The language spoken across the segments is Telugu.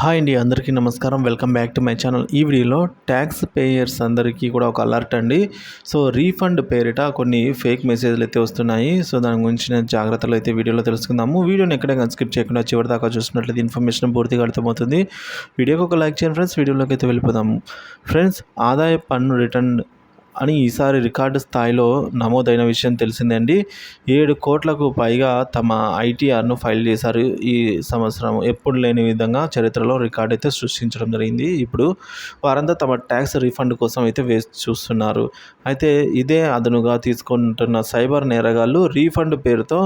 హాయ్ అండి అందరికీ నమస్కారం. Welcome back to my channel. ఈ వీడియోలో ట్యాక్స్ పేయర్స్ అందరికీ కూడా ఒక అలర్ట్ అండి. సో రీఫండ్ పేరిట కొన్ని ఫేక్ మెసేజ్లు అయితే వస్తున్నాయి. సో దాని గురించిన జాగ్రత్తలు అయితే వీడియోలో తెలుసుకుందాము. వీడియోని ఎక్కడైనా స్కిప్ చేయకుండా చివరి దాకా చూసినట్లయితే ఇన్ఫర్మేషన్ పూర్తిగా అర్థమవుతుంది. వీడియోకి ఒక లైక్ చేయండి ఫ్రెండ్స్. వీడియోలోకి అయితే వెళ్ళిపోదాము. ఫ్రెండ్స్ ఆదాయ పన్ను రిటర్న్ అని ఈసారి రికార్డు స్థాయిలో నమోదైన విషయం తెలిసిందండి. ఏడు కోట్లకు పైగా తమ ఐటీఆర్ను ఫైల్ చేశారు. ఈ సంవత్సరం ఎప్పుడు లేని విధంగా చరిత్రలో రికార్డు అయితే సృష్టించడం జరిగింది. ఇప్పుడు వారంతా తమ ట్యాక్స్ రీఫండ్ కోసం అయితే వేసి చూస్తున్నారు. అయితే ఇదే అదనుగా తీసుకుంటున్న సైబర్ నేరగాళ్ళు రీఫండ్ పేరుతో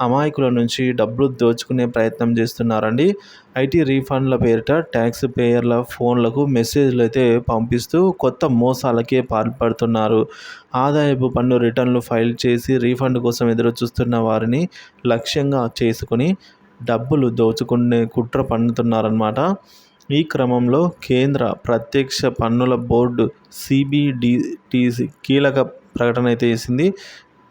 అమాయకుల నుంచి డబ్బులు దోచుకునే ప్రయత్నం చేస్తున్నారండి. ఐటీ రీఫండ్ల పేరిట ట్యాక్స్ పేయర్ల ఫోన్లకు మెసేజ్లు అయితే పంపిస్తూ కొత్త మోసాలకే పాల్పడుతున్నారు. ఆదాయపు పన్ను రిటర్న్లు ఫైల్ చేసి రీఫండ్ కోసం ఎదురు చూస్తున్న వారిని లక్ష్యంగా చేసుకుని డబ్బులు దోచుకునే కుట్ర పన్నుతున్నారన్నమాట. ఈ క్రమంలో కేంద్ర ప్రత్యక్ష పన్నుల బోర్డు సిబిడిటిసి కీలక ప్రకటన అయితే చేసింది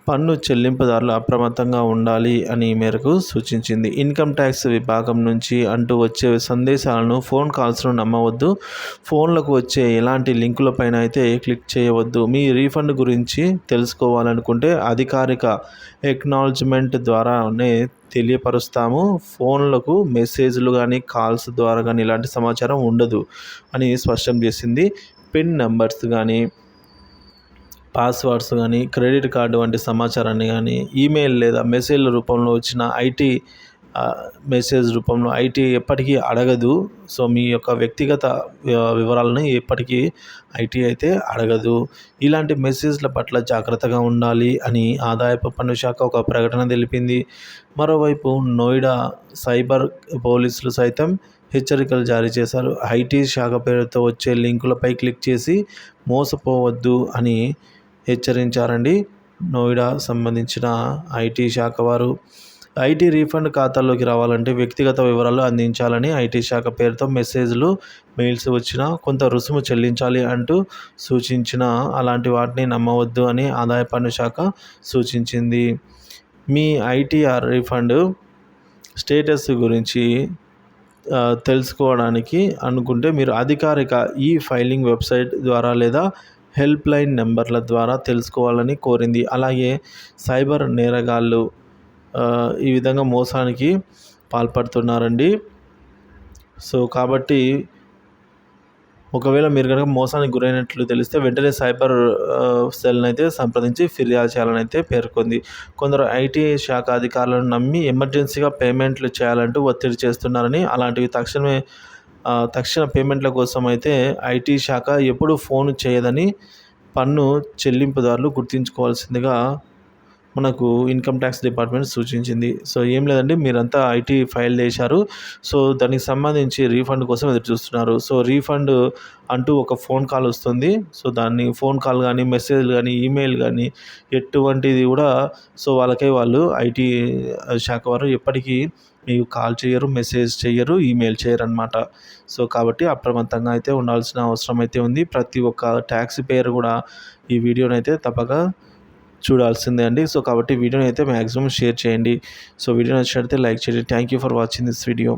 పన్ను చెల్లింపుదారులు అప్రమత్తంగా ఉండాలి అని మేరకు సూచించింది. ఇన్కమ్ ట్యాక్స్ విభాగం నుంచి అంటూ వచ్చే సందేశాలను ఫోన్ కాల్స్ను నమ్మవద్దు. ఫోన్లకు వచ్చే ఎలాంటి లింకులపైన అయితే క్లిక్ చేయవద్దు. మీ రీఫండ్ గురించి తెలుసుకోవాలనుకుంటే అధికారిక ఎక్నాలజ్మెంట్ ద్వారానే తెలియపరుస్తాము. ఫోన్లకు మెసేజ్లు కానీ కాల్స్ ద్వారా కానీ ఇలాంటి సమాచారం ఉండదు అని స్పష్టం చేసింది. పిన్ నెంబర్స్ కానీ పాస్వర్డ్స్ కానీ క్రెడిట్ కార్డు వంటి సమాచారాన్ని కానీ ఈమెయిల్ లేదా మెసేజ్ల రూపంలో వచ్చిన ఐటీ మెసేజ్ రూపంలో ఐటీ ఎప్పటికీ అడగదు. సో మీ యొక్క వ్యక్తిగత వివరాలను ఎప్పటికీ ఐటీ అయితే అడగదు. ఇలాంటి మెసేజ్ల పట్ల జాగ్రత్తగా ఉండాలి అని ఆదాయపు పన్ను శాఖ ఒక ప్రకటన తెలిపింది. మరోవైపు నోయిడా సైబర్ పోలీసులు సైతం హెచ్చరికలు జారీ చేశారు. ఐటీ శాఖ పేరుతో వచ్చే లింకులపై క్లిక్ చేసి మోసపోవద్దు అని హెచ్చరించారండి నోయిడా సంబంధించిన ఐటీ శాఖ వారు. ఐటీ రీఫండ్ ఖాతాలోకి రావాలంటే వ్యక్తిగత వివరాలు అందించాలని ఐటీ శాఖ పేరుతో మెసేజ్లు మెయిల్స్ వచ్చినా కొంత రుసుము చెల్లించాలి అంటూ సూచించిన అలాంటి వాటిని నమ్మవద్దు అని ఆదాయ పన్ను శాఖ సూచించింది. మీ ఐటీఆర్ రీఫండ్ స్టేటస్ గురించి తెలుసుకోవడానికి అనుకుంటే మీరు అధికారిక ఈ ఫైలింగ్ వెబ్సైట్ ద్వారా లేదా హెల్ప్ లైన్ నెంబర్ల ద్వారా తెలుసుకోవాలని కోరింది. అలాగే సైబర్ నేరగాళ్ళు ఈ విధంగా మోసానికి పాల్పడుతున్నారండి. సో కాబట్టి ఒకవేళ మీరు కనుక మోసానికి గురైనట్లు తెలిస్తే వెంటనే సైబర్ సెల్ని అయితే సంప్రదించి ఫిర్యాదు చేయాలని అయితే పేర్కొంది. కొందరు ఐటీ శాఖ అధికారులను నమ్మి ఎమర్జెన్సీగా పేమెంట్లు చేయాలంటూ ఒత్తిడి చేస్తున్నారని అలాంటివి తక్షణమే తక్షణ పేమెంట్ల కోసం అయితే ఐటీ శాఖ ఎప్పుడు ఫోన్ చేయదని పన్ను చెల్లింపుదారులు గుర్తుంచుకోవాల్సిందిగా మనకు ఇన్కమ్ ట్యాక్స్ డిపార్ట్మెంట్ సూచించింది. సో ఏం లేదండి మీరంతా ఐటీ ఫైల్ చేశారు. సో దానికి సంబంధించి రీఫండ్ కోసం ఎదురు చూస్తున్నారు. సో రీఫండ్ అంటూ ఒక ఫోన్ కాల్ వస్తుంది. సో దాన్ని ఫోన్ కాల్ కానీ మెసేజ్ కానీ ఈమెయిల్ కానీ ఎటువంటిది కూడా సో వాళ్ళకే వాళ్ళు ఐటీ శాఖ వారు ఎప్పటికీ మీకు కాల్ చేయరు మెసేజ్ చేయరు ఈమెయిల్ చేయరు అనమాట సో కాబట్టి అప్రమత్తంగా అయితే ఉండాల్సిన అవసరం అయితే ఉంది. ప్రతి ఒక్క ట్యాక్సీ పేరు కూడా ఈ వీడియోనైతే తప్పక చూడాల్సిందే అండి. సో కాబట్టి వీడియోని అయితే మ్యాక్సిమం షేర్ చేయండి. సో వీడియో నచ్చినట్లయితే లైక్ చేయండి. Thank you for watching this video.